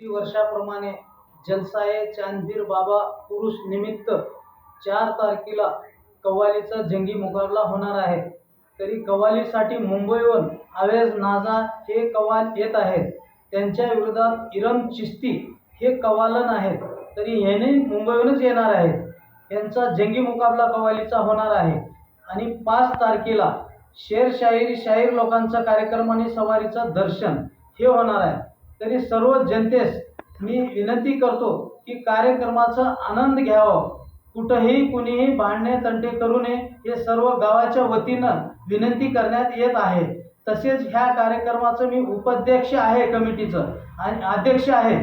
किती वर्षाप्रमाणे जलसाये चांदबीर बाबा पुरुष निमित्त चार तारखेला कव्वालीचा जंगी मुकाबला होणार आहे. तरी कव्वालीसाठी मुंबईहून अवेज नाजा हे कव्वाल येत आहेत. त्यांच्या विरोधात इरम चिस्ती हे कव्वालन आहेत. तरी ह्याने मुंबईहूनच येणार आहेत. यांचा जंगी मुकाबला कव्वालीचा होणार आहे. आणि पाच तारखेला शेर शाहीर लोकांचा कार्यक्रम आणि सवारीचं दर्शन हे होणार आहे. तरी सर्व जनतेस मी विनंती करतो की कार्यक्रमाचा आनंद घ्यावा. कुठंही कुणीही भांडणे तंटे करू नये हे सर्व गावाच्या वतीनं विनंती करण्यात येत आहे. तसेच ह्या कार्यक्रमाचं मी उपाध्यक्ष आहे कमिटीचं आणि अध्यक्ष आहे.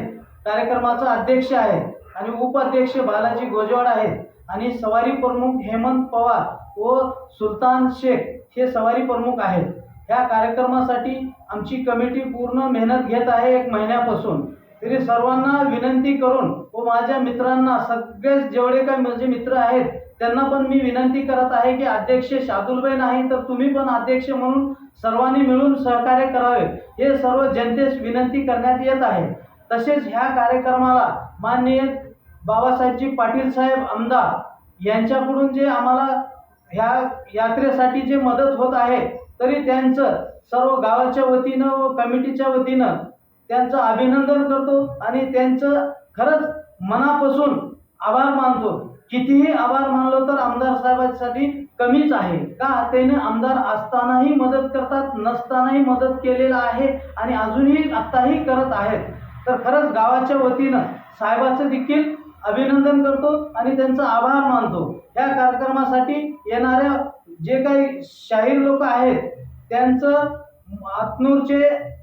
कार्यक्रमाचा अध्यक्ष आहे आणि उपाध्यक्ष बालाजी गोजवाड आहेत आणि सवारी प्रमुख हेमंत पवार व सुलतान शेख हे सवारी प्रमुख आहेत. ह्या कार्यक्रमासाठी आमची कमिटी पूर्ण मेहनत घेत आहे एक महिन्यापासून. तरी सर्वांना विनंती करून व माझ्या मित्रांना सगळेच जेवढे काय माझे मित्र आहेत त्यांना पण मी विनंती करत आहे की अध्यक्ष शादुलबाई नाही तर तुम्ही पण अध्यक्ष म्हणून सर्वांनी मिळून सहकार्य करावे. हे सर्व जनतेस विनंती करण्यात येत आहे. तसेच ह्या कार्यक्रमाला माननीय बाबासाहेबजी पाटील साहेब आमदार यांच्याकडून जे आम्हाला ह्या यात्रेसाठी जे मदत होत आहे तरी त्यांचं सर्व गावाच्या वतीनं व कमिटीच्या वतीनं त्यांचं अभिनंदन करतो आणि त्यांचं खरंच मनापासून आभार मानतो. कितीही आभार मानलो तर आमदार साहेबांसाठी कमीच आहे. का? त्याने आमदार असतानाही मदत करतात नसतानाही मदत केलेलं आहे आणि अजूनही आत्ताही करत आहेत. तर खरंच गावाच्या वतीनं साहेबाचं देखील अभिनंदन करतो आणि त्यांचा आभार मानतो. या कार्यक्रमासाठी येणाऱ्या जे काही शाहीर लोक आहेत त्यांचं आतनूरचे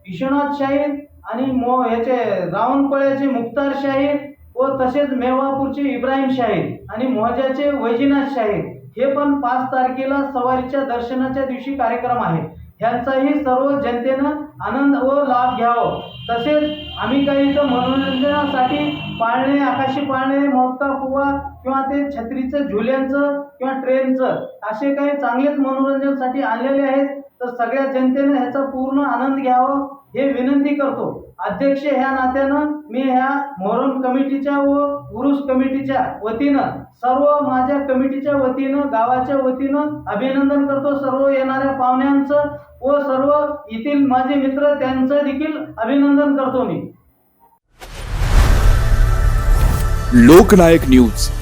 विश्वनाथ शाहीर आणि मो याचे रावणपळ्याचे मुक्तार शाहीर व तसेच मेवापूरचे इब्राहिम शाहीर आणि मोहजाचे वैजीनाथ शाहीर हे पण पाच तारखेला सवारीच्या दर्शनाच्या दिवशी कार्यक्रम आहे. ह्यांचाही सर्व जनतेनं आनंद व लाभ घ्यावा. तसेच आम्ही काही इथं मनोरंजनासाठी पाळणे आकाशी पाळणे मोदका कुवा किंवा ते छत्रीचं झुल्यांचं किंवा ट्रेनचं असे काही चांगलेच मनोरंजनासाठी आणलेले आहेत. तर सगळ्या जनतेनं ह्याचा पूर्ण आनंद घ्यावा हे विनंती करतो. अध्यक्ष ह्या नात्यानं मी ह्या मोहरम कमिटीच्या व उरुस कमिटीच्या वतीनं सर्व माझ्या कमिटीच्या वतीनं गावाच्या वतीनं अभिनंदन करतो सर्व येणाऱ्या पाहुण्यांचं व सर्व येथील माझे मित्र त्यांचं देखील अभिनंदन अभिनंदन करतो मी. लोकनायक न्यूज.